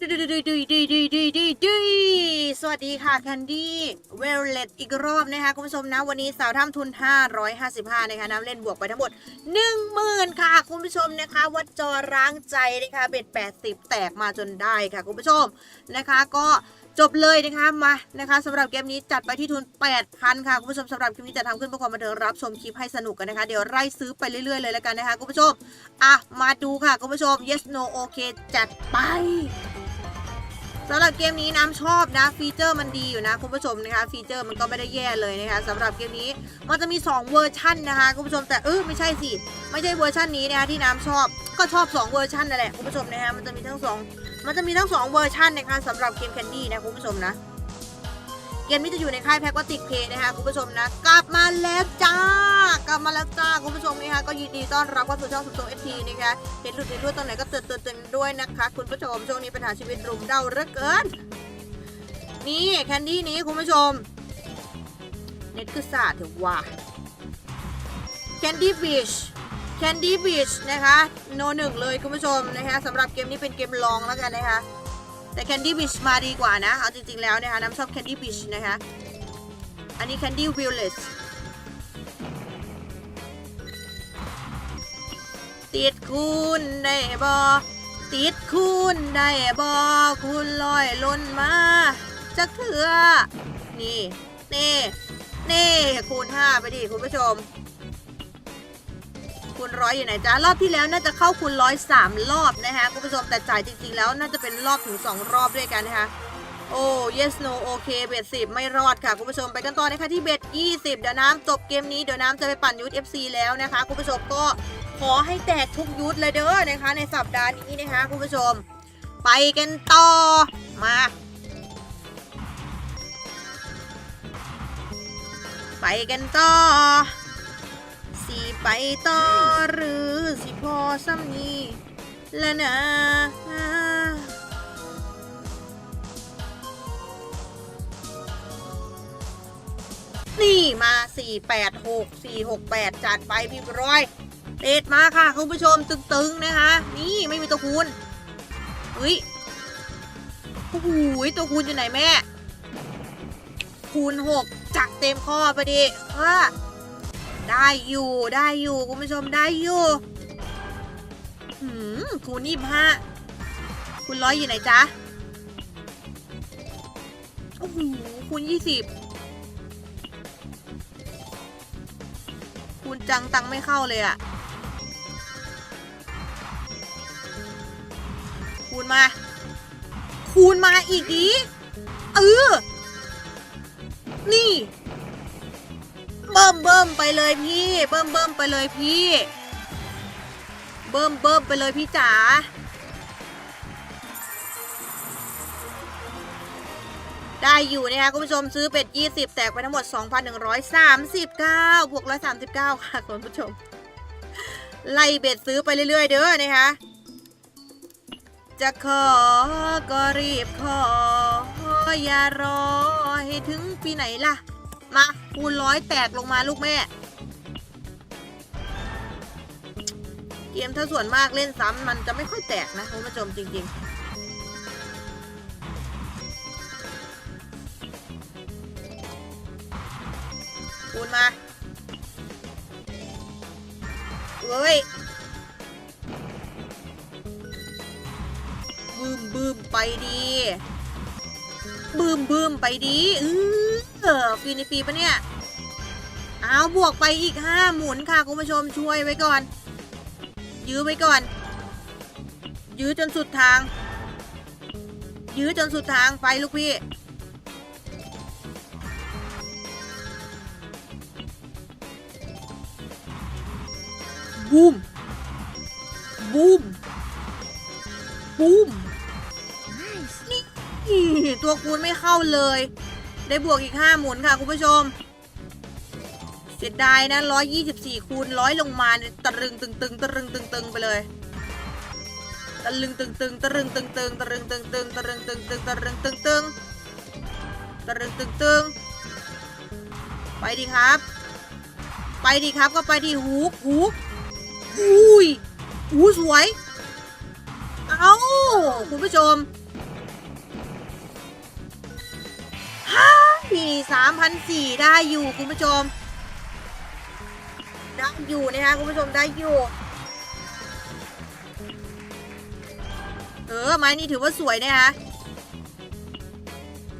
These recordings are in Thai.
ดุยดุยดุยดุยดุยดุยดุยดุยสวัสดีค่ะแคนดี้เวลเลตอีกรอบนะคะคุณผู้ชมนะวันนี้สาวท่ามทุน 555นะคะน้ำเล่นบวกไปทั้งหมด 10,000 ค่ะ คุณผู้ชมนะคะ วัดจอร้างใจนะคะเบ็ด 80 แตกมาจนได้ค่ะ คุณผู้ชมนะคะ ก็จบเลยนะคะมานะคะสำหรับเกมนี้จัดไปที่ทุน 8,000 ค่ะ คุณผู้ชมสำหรับคลิปนี้จะทำขึ้นเพื่อความบันเทิงรับชมคลิปให้สนุกกันนะคะ เดี๋ยวไล่ซื้อไปเรื่อยๆเลยแล้วกันนะคะคุณผู้ชมอะมาดูค่ะคุณผู้ชม yes no okay จัดไป สำหรับเกมนี้น้ำชอบนะฟีเจอร์มันดีอยู่นะคุณผู้ชมนะคะฟีเจอร์มันก็ไม่ได้แย่เลยนะคะสำหรับเกมนี้มันจะมี 2 เวอร์ชันนะคะคุณผู้ชมแต่เออไม่ใช่สิไม่ใช่เวอร์ชันนี้นะคะที่น้ำชอบก็ชอบ 2 เวอร์ชันนั่นแหละคุณผู้ชมนะคะมันจะมีทั้งสองมันจะมีทั้งสองเวอร์ชันนะคะสำหรับเกมแคนดี้นะคุณผู้ชมนะ เกมนี้จะอยู่ในค่ายแพ็กวติกเพย์นะคะคุณผู้ชมนะ กลับมาแล้วจ้ากลับมาแล้วจ้าคุณผู้ชมนะคะก็ยินดีต้อนรับเข้าสู่ช่องสุดโซเอทีนะคะเห็นหลุดเห็นรั่วตรงไหนก็เตือนเตือนเตือนด้วยนะคะ คุณผู้ชมช่วงนี้ปัญหาชีวิตรุมเร้าเหลือเกิน นี่แคนดี้นี้คุณผู้ชม เน็ตคือศาสตร์เถอะว่ะแคนดี้บีชแคนดี้บีชนะคะโนหนึ่งเลยคุณผู้ชมนะคะสำหรับเกมนี้เป็นเกมลองแล้วกันนะคะ แต่ Candy Beach มาดีกว่านะ เอาจริง ๆ แล้วนะคะน้ำชอบ Candy Beach นะคะ อันนี้ Candy Village ติดคุณได้บอติดคุณได้บอคุณลอยล้นมาจักเถือนี่เน่เน่คูณ5ไปดิคุณผู้ชม คูณร้อยอยู่ไหนจ้ารอบที่แล้วน่าจะเข้าคูณร้อยสามรอบนะคะคุณผู้ชมแต่จ่ายจริงๆแล้วน่าจะเป็นรอบถึง 2 รอบด้วยกันนะคะโอ้ yes no โอเค เบ็ดสิบไม่รอดค่ะ คุณผู้ชมไปกันต่อนะคะที่เบ็ด20เดี๋ยวน้ำจบเกมนี้เดี๋ยวน้ำจะไปปั่นยูท FC แล้วนะคะ คุณผู้ชมก็ขอให้แตกทุกยูทเลยเด้อนะคะ ในสัปดาห์นี้นะคะ คุณผู้ชม ไปกันต่อมาไปกันต่อ ไปต่อหรือสิพอซ้ำนี้และนะนี่มา 486 468 จัดไปพี่ร้อยเด็ดมาค่ะ คุณผู้ชมตึง ๆ นะคะ นี่ไม่มีตัวคูณเฮ้ยโอ้โหตัวคูณอยู่ไหนแม่ คูณ 6 จักเต็มข้อไปดิว่า ได้อยู่ได้อยู่คุณผู้ชมได้อยู่หืมคูณยี่ห้าคูณร้อยอยู่ไหนจ๊ะโอ้โหคูณยี่สิบคูณจังตังไม่เข้าเลยอะคูณมา คูณมาอีกดีเออนี่ บิ่มเบิ่มไปเลยพี่ เบิ่มเบิ่มไปเลยพี่ เบิ่มเบิ่มไปเลยพี่จ๋าได้อยู่นะคะคุณผู้ชมซื้อเป็ด 20 แตกไปทั้งหมด 2,139 บวก139 ค่ะคุณผู้ชม ไล่เบ็ดซื้อไปเรื่อย ๆ เด้อนะคะ จะขอก็รีบขอ อย่ารอให้ถึงปีไหนล่ะ มา คูณร้อยแตกลงมาลูกแม่ เกมถ้าส่วนมากเล่นซ้ำมันจะไม่ค่อยแตกนะคุณผู้ชมจริงๆคูณมาเฮ้ยบึมบึมไปดีบึมบึมไปดี ในฟรีปะเนี่ย เอาบวกไปอีกห้าหมุนค่ะคุณผู้ชมช่วยไว้ก่อน ยื้อไว้ก่อน ยื้อจนสุดทาง ยื้อจนสุดทางไปลูกพี่ บูม บูม บูมนี่ตัวคูณไม่เข้าเลย ได้บวกอีก 5 หมุนค่ะ คุณผู้ชม เสียดายนะ 124 คูณร้อยลงมาเนี่ยตะรึงตึงตึงตะรึงตึงตึงไปเลยตะลึงตึงตึงตะรึงตึงตึงตะรึงตึงตึงตะรึงตึงตึงตะรึงตึงตึงตะรึงตึงตึงไปดีครับ ไปดีครับก็ไปดีหูหูอุ้ยหูสวย เอ้าคุณผู้ชม 3,004ได้อยู่คุณผู้ชม ได้อยู่นะคะคุณผู้ชมได้อยู่ เออไม้นี้ถือว่าสวยนะคะ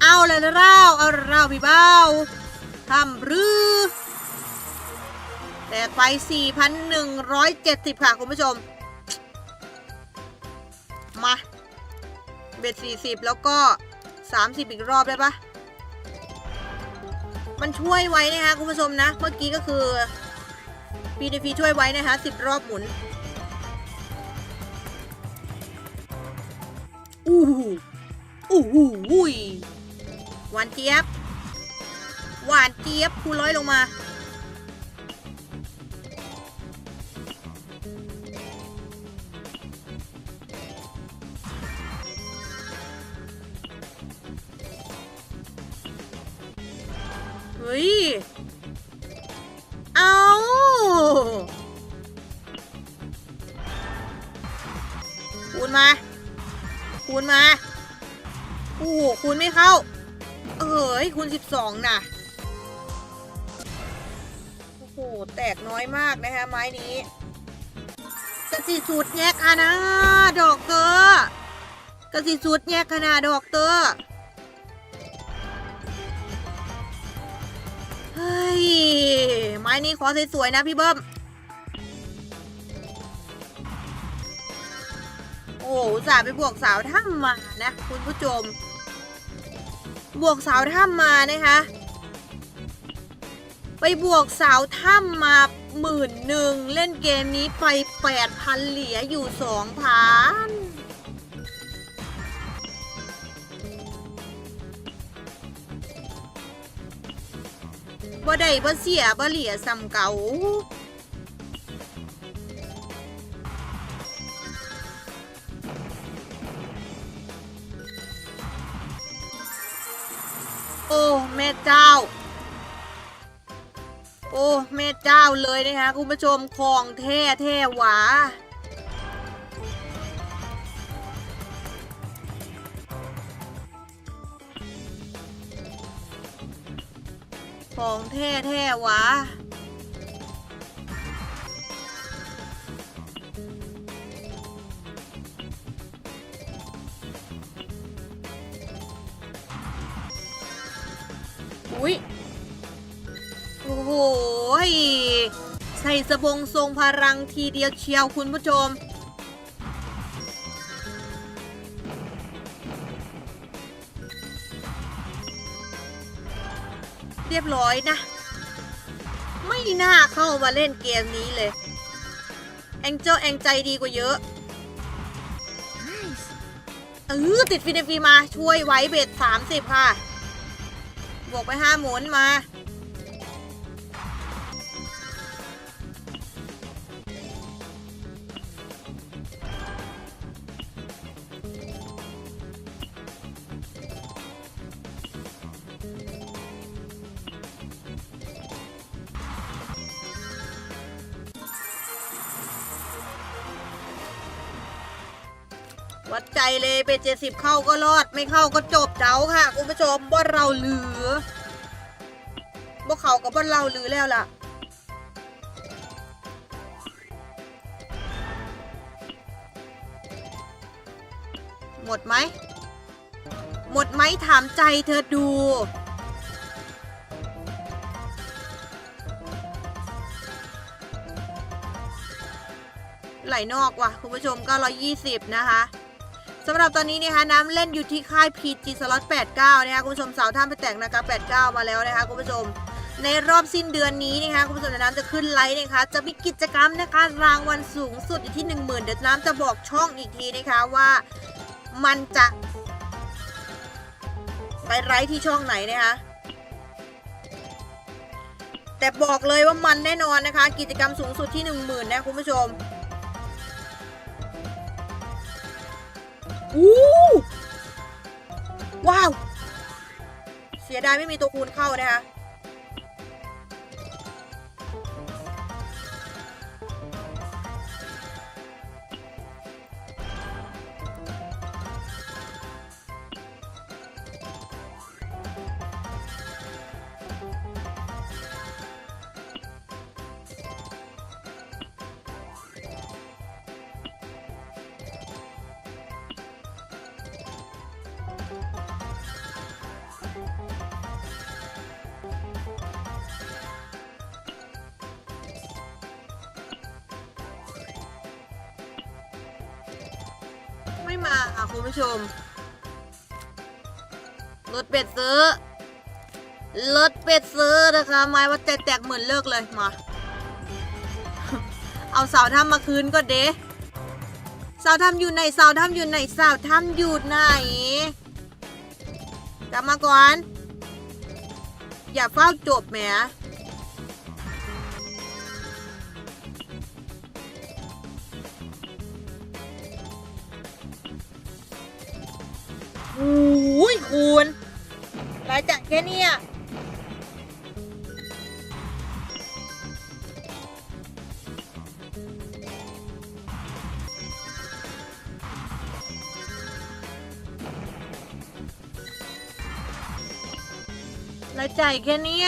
เอาเลยนะเราเอาเราพี่เบ้าทำรือแตกไป 4,170 ค่ะ คุณผู้ชม มา เบ็ด 40 แล้วก็ 30 อีกรอบได้ปะ มันช่วยไว้นะคะคุณผู้ชมนะ เมื่อกี้ก็คือ PDP ช่วยไว้นะคะสิบรอบหมุนอู้หูอู้หูวุ้ยหวานเจี๊ยบ หวานเจี๊ยบคูณร้อยลงมา ณมา คูณมาโอ้โหคูณไม่เข้า เอ้ยคูณ12น่ะโอ้โหแตกน้อยมากนะคะไม้นี้กระสีสูตรแยกอานะดอกเตอร์กระสีสูตรแยกขนาดดอกเตอร์เฮ้ยไม้นี้ขอสวยๆนะพี่เบิ้ม โอ้อุตส่าห์ไปบวกสาวถ้ำมานะคุณผู้ชม บวกสาวถ้ำมานะคะ ไปบวกสาวถ้ำมาหมื่นหนึ่งเล่นเกมนี้ไปแปดพันเหรียญอยู่สองพันบ่ได้บ่เสียบ่เหลียซ้ำเก่า เจ้า โอ้แม่เจ้าเลยนะคะคุณผู้ชมของแท้แท้หวาของแท้แท้หวา อุ้ยโอ้โหยใส่สบงทรงพลังทีเดียวเชียวคุณผู้ชม เรียบร้อยนะ ไม่น่าเข้ามาเล่นเกมนี้เลย แองเจิลแองใจดีกว่าเยอะเออติดฟินฟีมาช่วยไว้เบ็ด30 ค่ะ บวกไปห้าหมุนมา วัดใจเลยเป็นเจ็ดสิบเข้าก็รอด ไม่เข้าก็จบเจ้าค่ะคุณผู้ชมว่าเราเหลือพว่าเขากับว่าเราเหลือแล้วล่ะหมดไหม หมดไหมถามใจเธอดู ไหลนอกว่ะ คุณผู้ชม920 นะคะ สำหรับตอนนี้นะคะน้ำเล่นอยู่ที่ค่าย PG Slot 89 นะคะคุณผู้ชมสาวท่ามไปแต่งนะคะ89 มาแล้วนะคะคุณผู้ชม ในรอบสิ้นเดือนนี้นะคะคุณผู้ชมน้ำจะขึ้นไลฟ์นะคะ จะมีกิจกรรมนะคะรางวัลสูงสุดอยู่ที่ 10,000เดี๋ยวน้ำจะบอกช่องอีกทีนะคะว่ามันจะ ไปไลฟ์ที่ช่องไหนนะคะแต่บอกเลยว่ามันแน่นอนนะคะ กิจกรรมสูงสุดที่ 10,000นะคุณผู้ชม อู้ว้าว เสียดายไม่มีตัวคูณเข้านะคะ มาค่ะคุณผู้ชม รถเป็ดซื้อ รถเป็ดซื้อนะคะ ไม้ว่าแตกแตกเหมือนเลิกเลยมา เอาสาวทำมาคืนก็เด้สาวทำอยู่ไหนสาวทำอยู่ไหนสาวทำอยู่ไหนกลับมาก่อน อย่าเฝ้าจบแหม คุณรายจ่ายแค่เนี้ยรายจ่ายแค่เนี้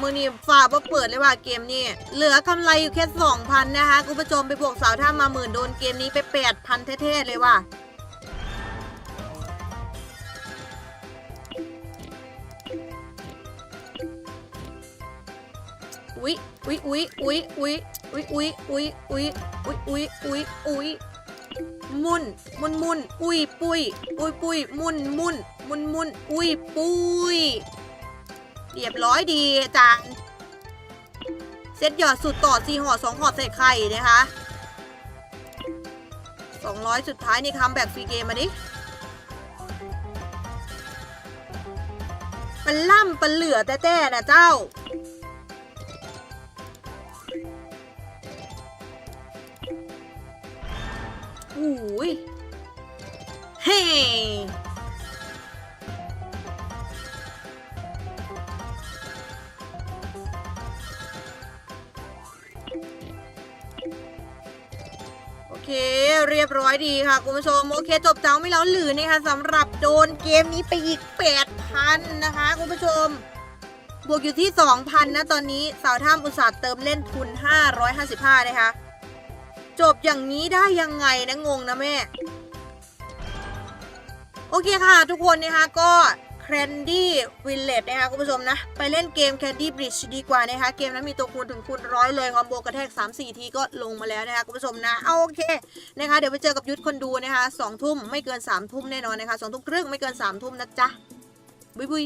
มือนี่ฝ่าบ่เปิดเลยว่ะเกมนี้ เหลือกำไรอยู่แค่สองพันนะคะคุณผู้ชมไปบวกสาวท่ามาหมื่นโดนเกมนี้ไปแปดพันเท่ๆเลยว่ะอุ๊ยอุ๊ยอุ๊ยอุ๊ยอุ๊ยอุ๊ยอุ๊ยอุ๊ยอุ๊ยอุ๊ยอุ๊ยอุ๊ยอุ๊ยมุนมุนมุนอุ้ยปุ้ยปุ้ยปุ้ยมุนมุนมุนมุนอุ้ยปุ้ย เรียบร้อยดีจารย์เซตหยอดสุดต่อสี่ห่อสองห่อใส่ไข่นะคะสองร้อยสุดท้ายนี่คำแบบฟรีเกมมาดิมันล่ำมันเหลือแต่แต่นะเจ้าโอ้ยเฮ้ เรียบร้อยดีค่ะคุณผู้ชมโอเคจบเจ้าไม่แล้วหรือนะคะสำหรับโดนเกมนี้ไปอีก 8,000 นะคะคุณผู้ชม บวกอยู่ที่ 2,000 นะตอนนี้สาวท่ามอุตสาห์เติมเล่นทุน 555 นะคะ จบอย่างนี้ได้ยังไงนะงงนะแม่ โอเคค่ะทุกคนนะคะก็ Candy Village นะคะคุณผู้ชมนะ ไปเล่นเกม Candy Bridge ดีกว่านะคะ เกมนั้นมีตัวคูณถึงคูณร้อยเลยคอมโบกระแทก 3-4 ทีก็ลงมาแล้วนะคะคุณผู้ชมนะเอาโอเคนะคะ เดี๋ยวไปเจอกับยุทธคนดูนะคะ2ทุ่มไม่เกิน 3 ทุ่มแน่นอนนะคะ2ทุ่มครึ่งไม่เกิน 3 ทุ่มนะจ๊ะ บุยบุย